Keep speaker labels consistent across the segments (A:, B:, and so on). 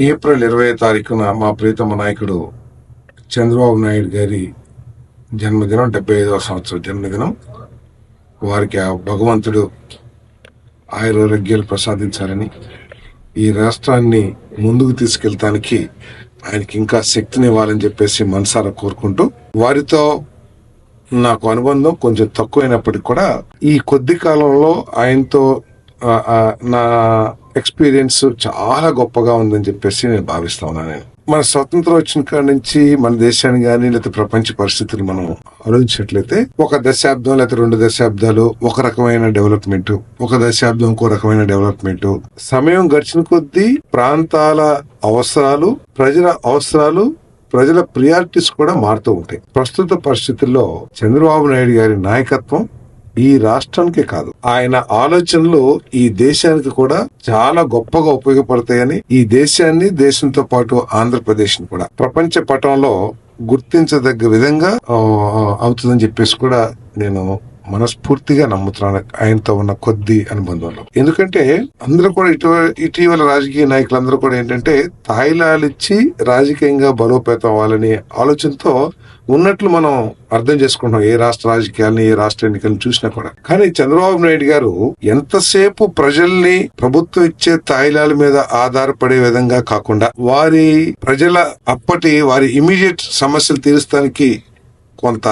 A: April ఇరవై తారీఖున మా ప్రీతమ నాయకుడు చంద్రబాబు నాయుడు గారి జన్మదినం డెబ్బై ఐదవ సంవత్సరం జన్మదినం. వారికి ఆ భగవంతుడు ఆయురారోగ్యాలు ప్రసాదించాలని ఈ రాష్ట్రాన్ని ముందుకు తీసుకెళ్తానికి ఆయనకి ఇంకా శక్తినివ్వాలని చెప్పేసి మనసారా కోరుకుంటూ వారితో నాకు అనుబంధం కొంచెం తక్కువైనప్పటికీ కూడా ఈ కొద్ది కాలంలో ఆయనతో నా ఎక్స్పీరియన్స్ చాలా గొప్పగా ఉందని చెప్పేసి నేను భావిస్తా ఉన్నాను నేను. మన స్వతంత్రం వచ్చిన కాడ నుంచి మన దేశాన్ని కానీ లేకపోతే ప్రపంచ పరిస్థితులు మనం ఆలోచించినట్లయితే ఒక దశాబ్దం లేకపోతే రెండు దశాబ్దాలు ఒక రకమైన డెవలప్మెంట్ ఒక దశాబ్దం ఇంకో రకమైన డెవలప్మెంట్. సమయం గడిచిన కొద్దీ ప్రాంతాల అవసరాలు ప్రజల అవసరాలు ప్రజల ప్రియారిటీస్ కూడా మారుతూ ఉంటాయి. ప్రస్తుత పరిస్థితుల్లో చంద్రబాబు నాయుడు గారి నాయకత్వం ఈ రాష్ట్రానికే కాదు ఆయన ఆలోచనలు ఈ దేశానికి కూడా చాలా గొప్పగా ఉపయోగపడతాయని ఈ దేశాన్ని దేశంతో పాటు ఆంధ్రప్రదేశ్ కూడా. ప్రపంచ పటంలో గుర్తించదగ్గ విధంగా అవుతుందని చెప్పేసి కూడా నేను మనస్ఫూర్తిగా నమ్ముతున్నాను ఆయనతో ఉన్న కొద్ది అనుబంధంలో ఎందుకంటే అందరూ కూడా ఇటీవల ఇటీవల రాజకీయ నాయకులందరూ కూడా ఏంటంటే తాయిలాలిచ్చి రాజకీయంగా బలోపేతం అవ్వాలనే ఆలోచనతో ఉన్నట్లు మనం అర్థం చేసుకుంటాం ఏ రాష్ట్ర రాజకీయాలని ఏ రాష్ట్ర ఎన్నికలను చూసినా కూడా. కానీ చంద్రబాబు నాయుడు గారు ఎంతసేపు ప్రజల్ని ప్రభుత్వం ఇచ్చే తాయిలాల మీద ఆధారపడే విధంగా కాకుండా వారి ప్రజల అప్పటి వారి ఇమీడియట్ సమస్యలు తీరుస్తానికి కొంత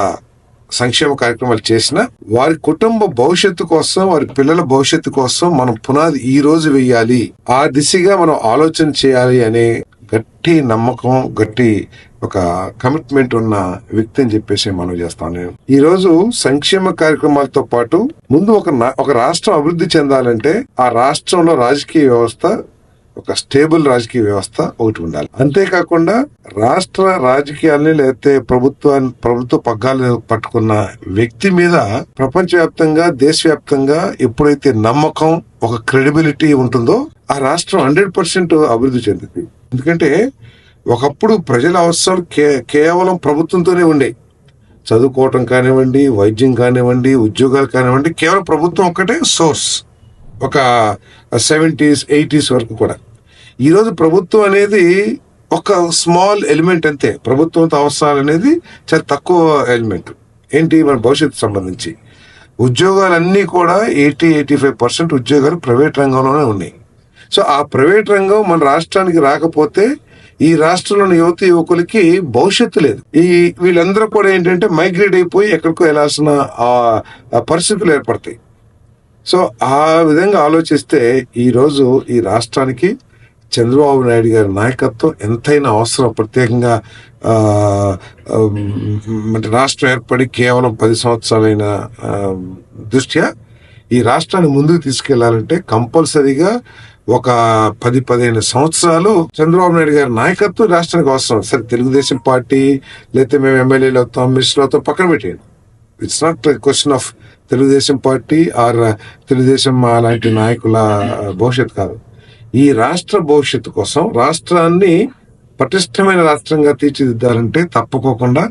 A: సంక్షేమ కార్యక్రమాలు చేసిన వారి కుటుంబ భవిష్యత్తు కోసం వారి పిల్లల భవిష్యత్తు కోసం మనం పునాది ఈ రోజు వేయాలి. ఆ దిశగా మనం ఆలోచన చేయాలి అనే గట్టి నమ్మకం గట్టి ఒక కమిట్మెంట్ ఉన్న వ్యక్తి అని చెప్పేసి మనం చేస్తాను నేను ఈ రోజు సంక్షేమ కార్యక్రమాలతో పాటు ముందు ఒక ఒక రాష్ట్రం అభివృద్ధి చెందాలంటే ఆ రాష్ట్రంలో రాజకీయ వ్యవస్థ ఒక స్టేబుల్ రాజకీయ వ్యవస్థ ఒకటి ఉండాలి. అంతేకాకుండా రాష్ట్ర రాజకీయాల్ని లేకపోతే ప్రభుత్వాన్ని ప్రభుత్వ పగ్గాలు పట్టుకున్న వ్యక్తి మీద ప్రపంచవ్యాప్తంగా దేశవ్యాప్తంగా ఎప్పుడైతే నమ్మకం ఒక క్రెడిబిలిటీ ఉంటుందో ఆ రాష్ట్రం హండ్రెడ్ పర్సెంట్ అభివృద్ధి చెందుతుంది ఎందుకంటే ఒకప్పుడు ప్రజల అవసరాలు కే- కేవలం ప్రభుత్వంతోనే ఉండేవి చదువుకోవటం కానివ్వండి వైద్యం కానివ్వండి ఉద్యోగాలు కానివ్వండి కేవలం ప్రభుత్వం ఒక్కటే సోర్స్. ఒక సెవెంటీస్ ఎయిటీస్ వరకు కూడా. ఈరోజు ప్రభుత్వం అనేది ఒక స్మాల్ ఎలిమెంట్ అంతే. ప్రభుత్వంతో అవసరాలు అనేది చాలా తక్కువ ఎలిమెంట్. ఏంటి? మన భవిష్యత్తు సంబంధించి. ఉద్యోగాలన్నీ కూడా ఎయిటీ ఎయిటీ ఫైవ్ పర్సెంట్ ఉద్యోగాలు ప్రైవేట్ రంగంలోనే ఉన్నాయి. సో ఆ ప్రైవేట్ రంగం మన రాష్ట్రానికి రాకపోతే ఈ రాష్ట్రంలోని యువత యువకులకి భవిష్యత్తు లేదు. ఈ వీళ్ళందరూ కూడా ఏంటంటే మైగ్రేట్ అయిపోయి ఎక్కడికో వెళ్ళాల్సిన పరిస్థితులు ఏర్పడతాయి. సో ఆ విధంగా ఆలోచిస్తే ఈరోజు ఈ రాష్ట్రానికి చంద్రబాబు నాయుడు గారి నాయకత్వం ఎంతైనా అవసరం. ప్రత్యేకంగా అంటే రాష్ట్రం ఏర్పడి కేవలం పది సంవత్సరాలైన దృష్ట్యా ఈ రాష్ట్రాన్ని ముందుకు తీసుకెళ్ళాలంటే కంపల్సరీగా ఒక పది పదిహేను సంవత్సరాలు చంద్రబాబు నాయుడు గారి నాయకత్వం రాష్ట్రానికి అవసరం. సరే తెలుగుదేశం పార్టీ లేకపోతే మేము ఎమ్మెల్యేలు అవుతాం మినిస్టర్లు అవుతాం పక్కన పెట్టేయండి. It's not question of Telugu Desam party or Telugu Desam అలాంటి నాయకుల భవిష్యత్ కాదు. ఈ రాష్ట్ర భవిష్యత్తు కోసం రాష్ట్రాన్ని పటిష్టమైన రాష్ట్రంగా తీర్చిదిద్దాలంటే తప్పకోకుండా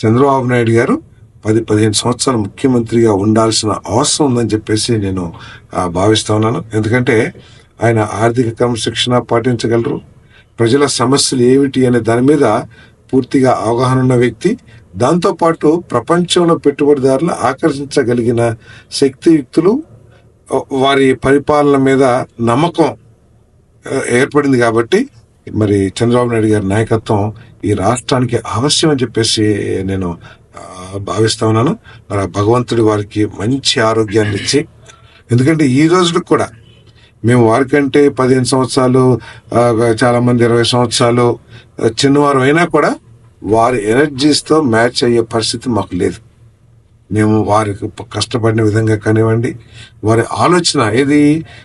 A: చంద్రబాబు నాయుడు గారు పది పదిహేను సంవత్సరాలు ముఖ్యమంత్రిగా ఉండాల్సిన అవసరం ఉందని చెప్పేసి నేను ఆ, భావిస్తా ఉన్నాను. ఎందుకంటే ఆయన ఆర్థిక క్రమశిక్షణ పాటించగలరు. ప్రజల సమస్యలు ఏమిటి అనే దాని మీద పూర్తిగా అవగాహన ఉన్న వ్యక్తి దాంతోపాటు ప్రపంచంలో పెట్టుబడిదారులు ఆకర్షించగలిగిన శక్తియుక్తులు వారి పరిపాలన మీద నమ్మకం ఏర్పడింది కాబట్టి మరి చంద్రబాబు నాయుడు గారి నాయకత్వం ఈ రాష్ట్రానికి అవశ్యం అని చెప్పేసి నేను భావిస్తా ఉన్నాను. మరి భగవంతుడి వారికి మంచి ఆరోగ్యాన్ని ఇచ్చి ఎందుకంటే ఈ రోజులకు కూడా మేము వారికంటే పదిహేను సంవత్సరాలు చాలామంది ఇరవై సంవత్సరాలు చిన్నవారు అయినా కూడా వారి ఎనర్జీస్తో మ్యాచ్ అయ్యే పరిస్థితి మాకు లేదు. మేము వారికి కష్టపడిన విధంగా కానివ్వండి వారి ఆలోచన ఏది?